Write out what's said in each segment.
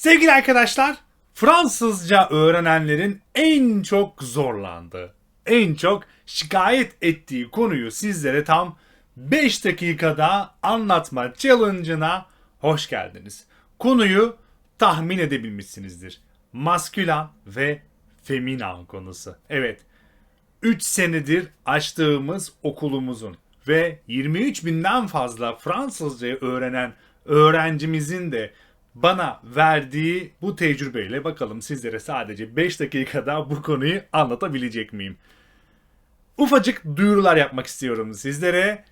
Sevgili arkadaşlar, Fransızca öğrenenlerin en çok zorlandığı, en çok şikayet ettiği konuyu sizlere tam 5 dakikada anlatma challenge'ına hoş geldiniz. Konuyu tahmin edebilmişsinizdir. Maskülan ve feminan konusu. Evet, 3 senedir açtığımız okulumuzun ve 23 binden fazla Fransızcayı öğrenen öğrencimizin de bana verdiği bu tecrübeyle bakalım sizlere sadece 5 dakikada bu konuyu anlatabilecek miyim? Ufacık duyurular yapmak istiyorum sizlere.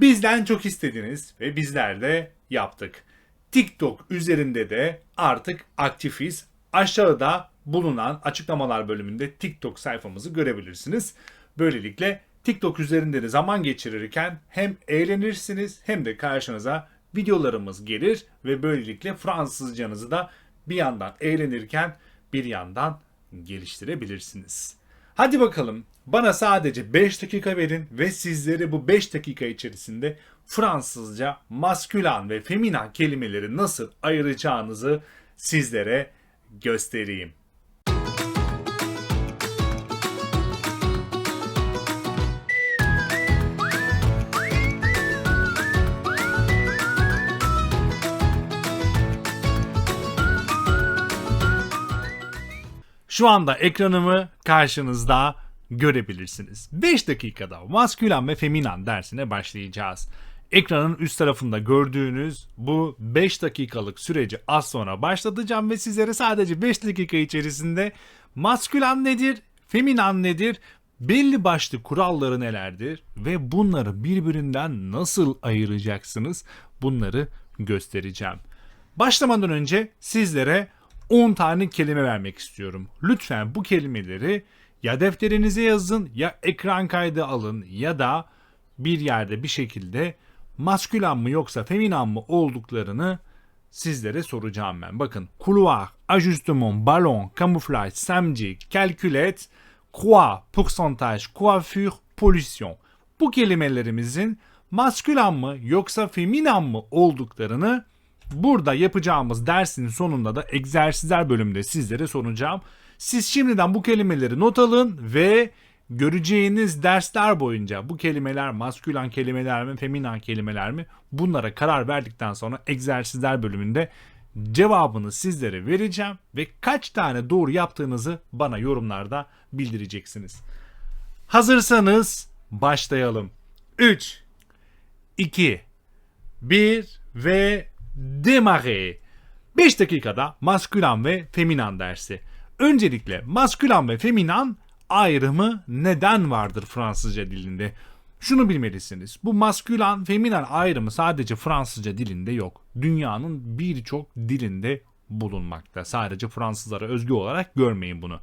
Bizden çok istediniz ve bizler de yaptık. TikTok üzerinde de artık aktifiz. Aşağıda bulunan açıklamalar bölümünde TikTok sayfamızı görebilirsiniz. Böylelikle TikTok üzerinde de zaman geçirirken hem eğlenirsiniz hem de karşınıza videolarımız gelir ve böylelikle Fransızcanızı da bir yandan eğlenirken bir yandan geliştirebilirsiniz. Hadi bakalım bana sadece 5 dakika verin ve sizlere bu 5 dakika içerisinde Fransızca maskülan ve femina kelimeleri nasıl ayıracağınızı sizlere göstereyim. Şu anda ekranımı karşınızda görebilirsiniz. 5 dakikada maskülen ve feminan dersine başlayacağız. Ekranın üst tarafında gördüğünüz bu 5 dakikalık süreci az sonra başlatacağım ve sizlere sadece 5 dakika içerisinde maskülen nedir, feminan nedir, belli başlı kuralları nelerdir ve bunları birbirinden nasıl ayıracaksınız bunları göstereceğim. Başlamadan önce sizlere 10 tane kelime vermek istiyorum. Lütfen bu kelimeleri ya defterinize yazın ya ekran kaydı alın ya da bir yerde bir şekilde maskülen mı yoksa feminan mı olduklarını sizlere soracağım ben. Bakın couloir, ajustement, ballon, camouflage, samedi, calculette, croix, pourcentage, coiffure, pollution. Bu kelimelerimizin maskülen mı yoksa feminan mı olduklarını Burada yapacağımız dersin sonunda da egzersizler bölümünde sizlere soracağım. Siz şimdiden bu kelimeleri not alın ve göreceğiniz dersler boyunca bu kelimeler maskülen kelimeler mi, feminen kelimeler mi bunlara karar verdikten sonra egzersizler bölümünde cevabını sizlere vereceğim ve kaç tane doğru yaptığınızı bana yorumlarda bildireceksiniz. Hazırsanız başlayalım. 3 2 1 ve démarrer. 5 dakikada maskülan ve feminan dersi. Öncelikle maskülan ve feminan ayrımı neden vardır Fransızca dilinde? Şunu bilmelisiniz. Bu maskülan feminan ayrımı sadece Fransızca dilinde yok. Dünyanın birçok dilinde bulunmakta. Sadece Fransızlara özgü olarak görmeyin bunu.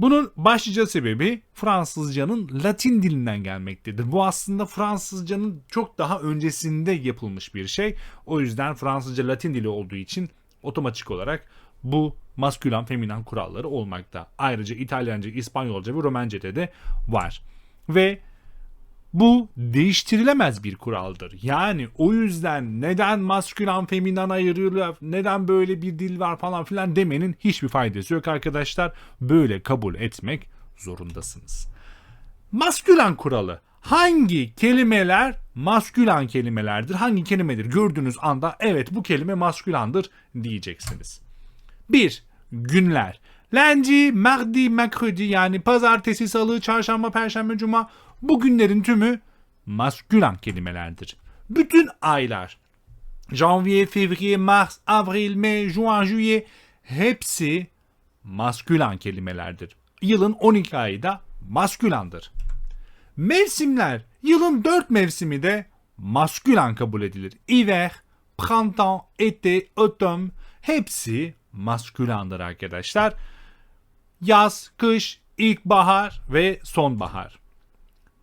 Bunun başlıca sebebi Fransızcanın Latin dilinden gelmektedir. Bu aslında Fransızcanın çok daha öncesinde yapılmış bir şey. O yüzden Fransızca Latin dili olduğu için otomatik olarak bu maskülen feminen kuralları olmakta. Ayrıca İtalyanca, İspanyolca ve Romenca'da de var. Ve bu değiştirilemez bir kuraldır. Yani o yüzden neden maskülen feminen ayırıyorlar, neden böyle bir dil var falan filan demenin hiçbir faydası yok arkadaşlar. Böyle kabul etmek zorundasınız. Maskülen kuralı. Hangi kelimeler maskülen kelimelerdir? Hangi kelimedir? Gördüğünüz anda evet bu kelime maskülandır diyeceksiniz. 1. Günler. Lundi, mardi, mercredi yani pazartesi, salı, çarşamba, perşembe, cuma bu günlerin tümü maskülen kelimelerdir. Bütün aylar janvier, février, mars, avril, mai, juin, juillet hepsi maskülen kelimelerdir. Yılın 12 ayı da maskülandır. Mevsimler, yılın 4 mevsimi de maskülen kabul edilir. Hiver, printemps, été, automne hepsi maskülandır arkadaşlar. Yaz, kış, ilkbahar ve sonbahar.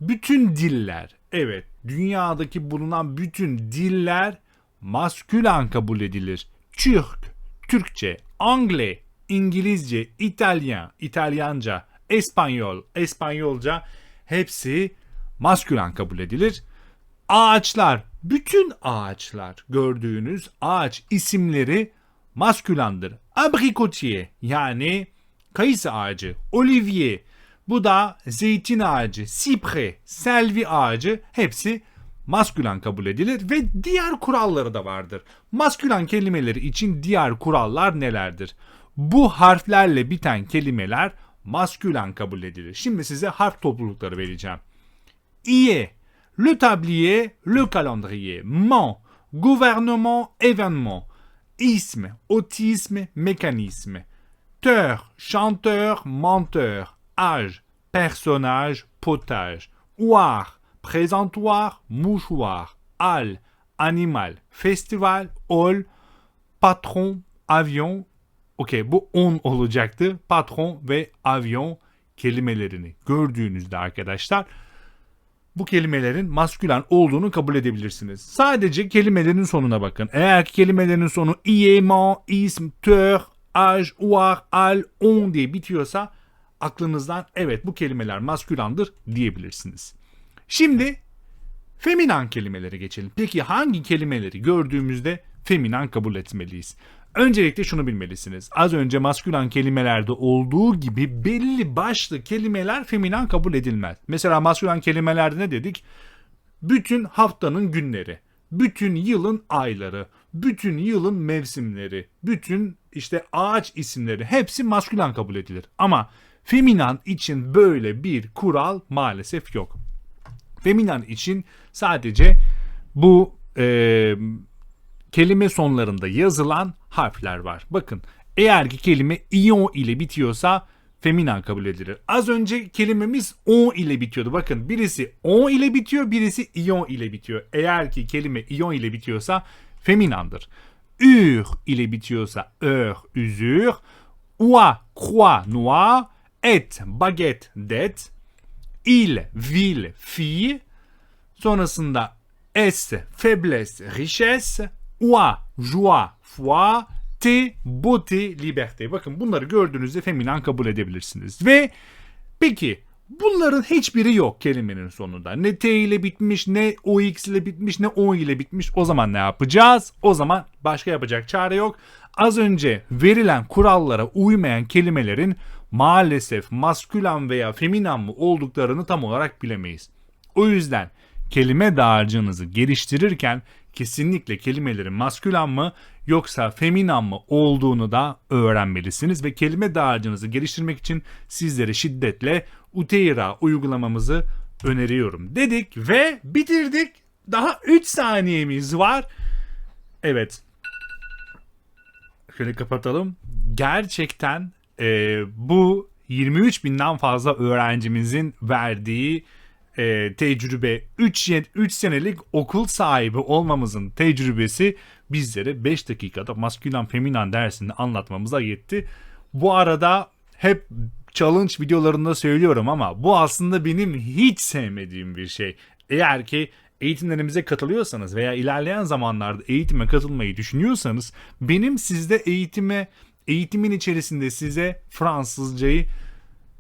Bütün diller, evet dünyadaki bulunan bütün diller maskülen kabul edilir. Türk, Türkçe, Angle, İngilizce, İtalyan, İtalyanca, Espanyol, Espanyolca hepsi maskülen kabul edilir. Ağaçlar, bütün ağaçlar gördüğünüz ağaç isimleri maskülandır. Abricotier yani kayısı ağacı, olivier, bu da zeytin ağacı, sipre, selvi ağacı hepsi maskülen kabul edilir ve diğer kuralları da vardır. Maskülen kelimeleri için diğer kurallar nelerdir? Bu harflerle biten kelimeler maskülen kabul edilir. Şimdi size harf toplulukları vereceğim. IE, le tablier, le calendrier, man, gouvernement, événement, isme, autisme, mécanisme, teur, chanteur, menteur, âge, personnage, potage, oire, présentoir, mouchoir, hall, animal, festival, hall, patron, avion. Okey bu 10 olacaktı. Patron ve avion kelimelerini gördüğünüzde arkadaşlar bu kelimelerin maskülen olduğunu kabul edebilirsiniz. Sadece kelimelerin sonuna bakın. Eğer ki kelimelerin sonu ie, man, ism, tör, âge, oir, al, on diye bitiyorsa aklınızdan evet bu kelimeler maskülandır diyebilirsiniz. Şimdi feminen kelimelere geçelim. Peki hangi kelimeleri gördüğümüzde feminen kabul etmeliyiz? Öncelikle şunu bilmelisiniz. Az önce maskülen kelimelerde olduğu gibi belli başlı kelimeler feminen kabul edilmez. Mesela maskülen kelimelerde ne dedik? Bütün haftanın günleri, bütün yılın ayları, bütün yılın mevsimleri, bütün işte ağaç isimleri hepsi maskülen kabul edilir. Ama feminen için böyle bir kural maalesef yok. Feminen için sadece bu e, kelime sonlarında yazılan harfler var. Bakın eğer ki kelime ion ile bitiyorsa feminen kabul edilir. Az önce kelimemiz on ile bitiyordu. Bakın birisi on ile bitiyor, birisi ion ile bitiyor. Eğer ki kelime ion ile bitiyorsa feminandır. Ür ile bitiyorsa ör, üzür. Oie, croix, noir. Et, baguette, det. Il, ville, fille. Sonrasında S, faiblesse, richesse. Oie, joie, foi. T, beauté, liberté. Bakın bunları gördüğünüzde feminen kabul edebilirsiniz. Ve peki bunların hiçbiri yok kelimenin sonunda. Ne T ile bitmiş, ne OX ile bitmiş, ne O ile bitmiş. O zaman ne yapacağız? O zaman başka yapacak çare yok. Az önce verilen kurallara uymayan kelimelerin maalesef maskülen veya feminen mi olduklarını tam olarak bilemeyiz. O yüzden kelime dağarcığınızı geliştirirken kesinlikle kelimelerin maskülen mı yoksa feminen mı olduğunu da öğrenmelisiniz ve kelime dağarcığınızı geliştirmek için sizlere şiddetle Uteira uygulamamızı öneriyorum dedik ve bitirdik. Daha 3 saniyemiz var. Evet. Şöyle kapatalım. Gerçekten e, bu 23 binden fazla öğrencimizin verdiği e, tecrübe 3, 3 senelik okul sahibi olmamızın tecrübesi bizlere 5 dakikada maskülen feminen dersini anlatmamıza yetti. Bu arada hep challenge videolarında söylüyorum ama bu aslında benim hiç sevmediğim bir şey. Eğer ki eğitimlerimize katılıyorsanız veya ilerleyen zamanlarda eğitime katılmayı düşünüyorsanız benim sizde eğitime eğitimin içerisinde size Fransızcayı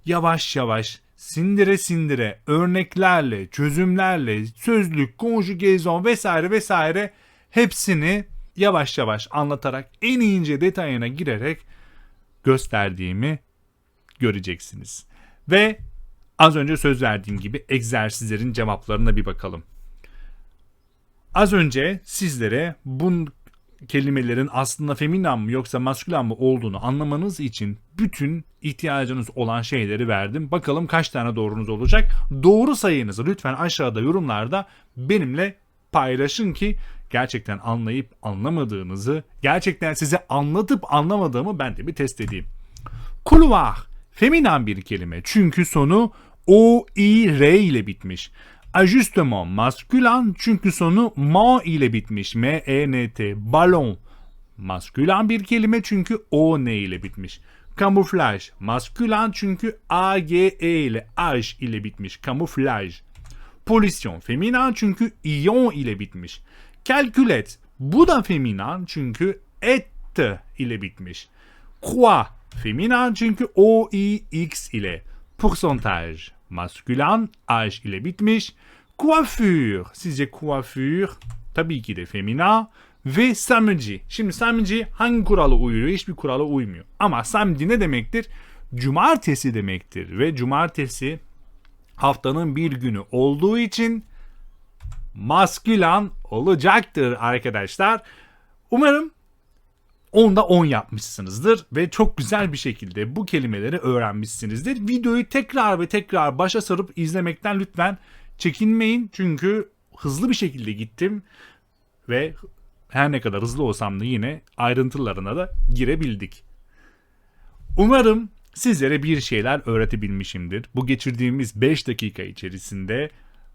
yavaş yavaş sindire sindire örneklerle, çözümlerle, sözlük, konjugezon vesaire vesaire hepsini yavaş yavaş anlatarak en ince detayına girerek gösterdiğimi göreceksiniz. Ve az önce söz verdiğim gibi egzersizlerin cevaplarına bir bakalım. Az önce sizlere bu kelimelerin aslında feminen mi yoksa maskülen mi olduğunu anlamanız için bütün ihtiyacınız olan şeyleri verdim. Bakalım kaç tane doğrunuz olacak. Doğru sayınızı lütfen aşağıda yorumlarda benimle paylaşın ki gerçekten anlayıp anlamadığınızı, gerçekten size anlatıp anlamadığımı ben de bir test edeyim. Couloir feminen bir kelime çünkü sonu o, i, r ile bitmiş. Ajustement maskülen çünkü sonu ma ile bitmiş. M, E, N, T. Balon maskülen bir kelime çünkü o, n ile bitmiş. Kamuflaj maskülen çünkü a, g, e ile aj ile bitmiş. Kamuflaj. Pollution feminen çünkü ion ile bitmiş. Kalkület bu da feminen çünkü et ile bitmiş. Croix feminen çünkü o, i, x ile. Pourcentage maskülen âge ile bitmiş. Coiffure sizce coiffure tabii ki de feminen ve Samici. Şimdi Samici hangi kurala uyuyor? Hiçbir kurala uymuyor. Ama Samedi ne demektir? Cumartesi demektir ve cumartesi haftanın bir günü olduğu için maskülan olacaktır arkadaşlar. Umarım onda 10 yapmışsınızdır ve çok güzel bir şekilde bu kelimeleri öğrenmişsinizdir. Videoyu tekrar ve tekrar başa sarıp izlemekten lütfen çekinmeyin. Çünkü hızlı bir şekilde gittim ve her ne kadar hızlı olsam da yine ayrıntılarına da girebildik. Umarım sizlere bir şeyler öğretebilmişimdir. Bu geçirdiğimiz 5 dakika içerisinde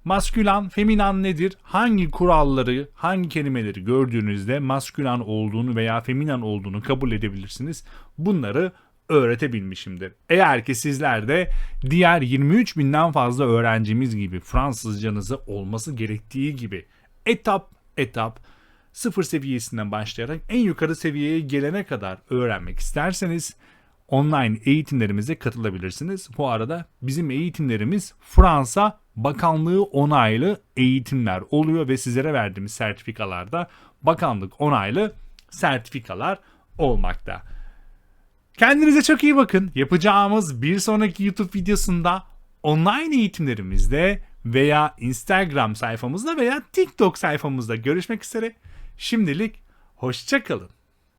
maskülan, feminan nedir? Hangi kuralları, hangi kelimeleri gördüğünüzde maskülan olduğunu veya feminan olduğunu kabul edebilirsiniz? Bunları öğretebilmişimdir. Eğer ki sizler de diğer 23 binden fazla öğrencimiz gibi Fransızcanızı olması gerektiği gibi etap etap sıfır seviyesinden başlayarak en yukarı seviyeye gelene kadar öğrenmek isterseniz online eğitimlerimize katılabilirsiniz. Bu arada bizim eğitimlerimiz Fransa Bakanlığı onaylı eğitimler oluyor ve sizlere verdiğimiz sertifikalarda bakanlık onaylı sertifikalar olmakta. Kendinize çok iyi bakın. Yapacağımız bir sonraki YouTube videosunda online eğitimlerimizde veya Instagram sayfamızda veya TikTok sayfamızda görüşmek üzere. Şimdilik hoşçakalın.